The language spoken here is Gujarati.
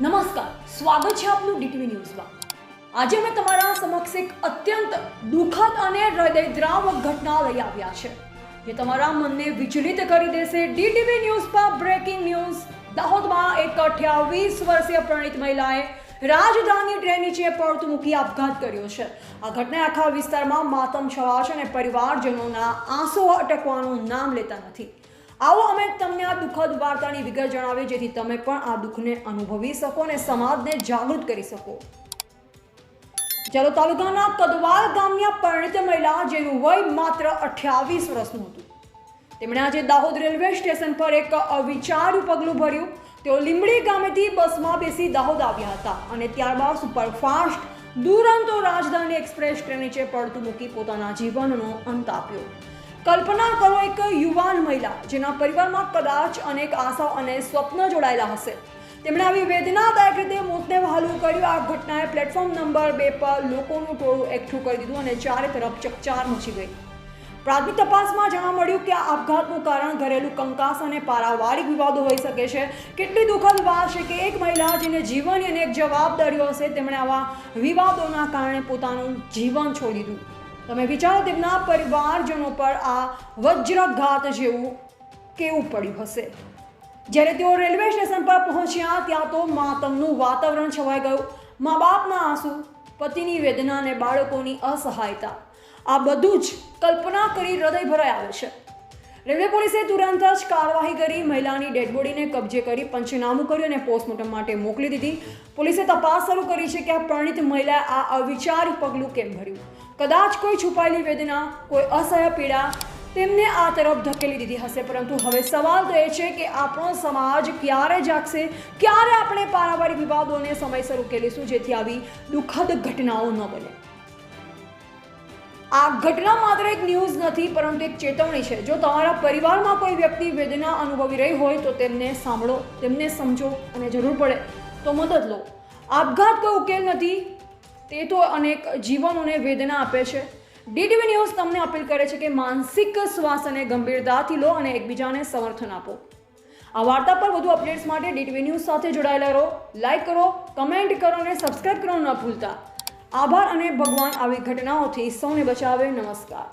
નમસ્કાર, સ્વાગત છે આપનું ડીટીવી ન્યૂઝમાં. આજે અમે તમારા સમક્ષ એક અત્યંત દુઃખદ અને હૃદયદ્રાવક ઘટના લઈ આવ્યા છે, જે તમારા મનને વિચલિત કરી દેશે. ડીટીવી ન્યૂઝ પર બ્રેકિંગ ન્યૂઝ દાહોદમાં એક અઠ્યાવીસ વર્ષીય પ્રણીત મહિલાએ રાજધાની ટ્રેન નીચે પડતું મૂકી આપઘાત કર્યો છે. આ ઘટના આખા વિસ્તારમાં માતમ છવા છે અને પરિવારજનોના આંસુ અટકવાનું નામ લેતા નથી. આવો અમે તમને આ દુઃખદ વાર્તાની વિગત જણાવીએ, જેથી તમે પણ આ દુઃખને અનુભવી શકો અને સમાજને જાગૃત કરી શકો. ચાલો તાલુકાના કદવાલ ગામની પરિણિત મહિલા જેનું વય માત્ર અઠ્યાવીસ વર્ષનું હતું. તેમણે આજે દાહોદ રેલવે સ્ટેશન પર એક અવિચાર્યું પગલું ભર્યું. તેઓ લીંબડી ગામેથી બસમાં બેસી દાહોદ આવ્યા હતા અને ત્યારબાદ superfast Duronto Rajdhani express train નીચે પડતું મૂકી પોતાના જીવનનો અંત આપ્યો. કલ્પના કરો એક યુવાન મહિલા જેના પરિવારમાં કદાચ અનેક આશાઓ અને સ્વપ્ન જોડાયેલા હશે. તેમણે આવી વેદનાદાયક રીતે મોતને વહાલું કર્યું. આ ઘટનાએ પ્લેટફોર્મ નંબર બે પર લોકોનું ટોળું એકઠું કરી દીધું અને ચારે તરફ ચકચાર મચી ગઈ. પ્રાથમિક તપાસમાં જાણવા મળ્યું કે આ આપઘાતનું કારણ ઘરેલું કંકાસ અને પારાવારિક વિવાદો હોઈ શકે છે. કેટલી દુઃખદ વાત છે કે એક મહિલા જેને જીવનની અનેક જવાબદારીઓ હશે, તેમણે આવા વિવાદોના કારણે પોતાનું જીવન છોડી દીધું. તમે વિચારો તેમના પરિવારજનો પર આ વજ્રઘાત જેવું કેવું પડ્યું હશે? જ્યારે તેઓ રેલવે સ્ટેશન પર પહોંચ્યા, ત્યાં તો માતમનું વાતાવરણ છવાઈ ગયું. મા બાપના આંસુ, પતિની વેદના અને બાળકોની અસહાયતા. આ બધું જ કલ્પના કરી હૃદય ભરાઈ આવે છે. રેલવે પોલીસે તુરંત જ કાર્યવાહી કરી મહિલાની ડેડબોડીને કબજે કરી પંચનામું કર્યું અને પોસ્ટમોર્ટમ માટે મોકલી દીધી. પોલીસે તપાસ શરૂ કરી છે કે આ પરણિત મહિલાએ આ અવિચારી પગલું કેમ ભર્યું? કદાચ કોઈ છુપાયેલી વેદના, કોઈ અસહ્ય પીડા તેમને આ તરફ ધકેલી દીધી હશે, પરંતુ હવે સવાલ તો એ છે કે આપણો સમાજ ક્યારે જાગશે? ક્યારે આપણે પારિવારિક વિવાદોને સમયસર ઉકેલીશું જેથી આવી દુઃખદ ઘટનાઓ ન બને? આ ઘટના માત્ર એક ન્યૂઝ નથી, પરંતુ એક ચેતવણી છે. જો તમારા પરિવારમાં કોઈ વ્યક્તિ વેદના અનુભવી રહી હોય, તો તેમને સાંભળો, તેમને સમજો અને જરૂર પડે તો મદદ લો. આપઘાત કોઈ ઉકેલ નથી, તે તો અનેક જીવનોને વેદના આપે છે. ડીટીવી ન્યૂઝ તમને અપીલ કરે છે કે માનસિક શ્વાસને ગંભીરતાથી લો અને એકબીજાને સમર્થન આપો. આ વાર્તા પર વધુ અપડેટ્સ માટે ડીટીવી ન્યૂઝ સાથે જોડાયેલા રહો. લાઇક કરો, કમેન્ટ કરો અને સબસ્ક્રાઇબ કરવાનું ન ભૂલતા. આભાર અને ભગવાન આવી ઘટનાઓથી સૌને બચાવે નમસ્કાર.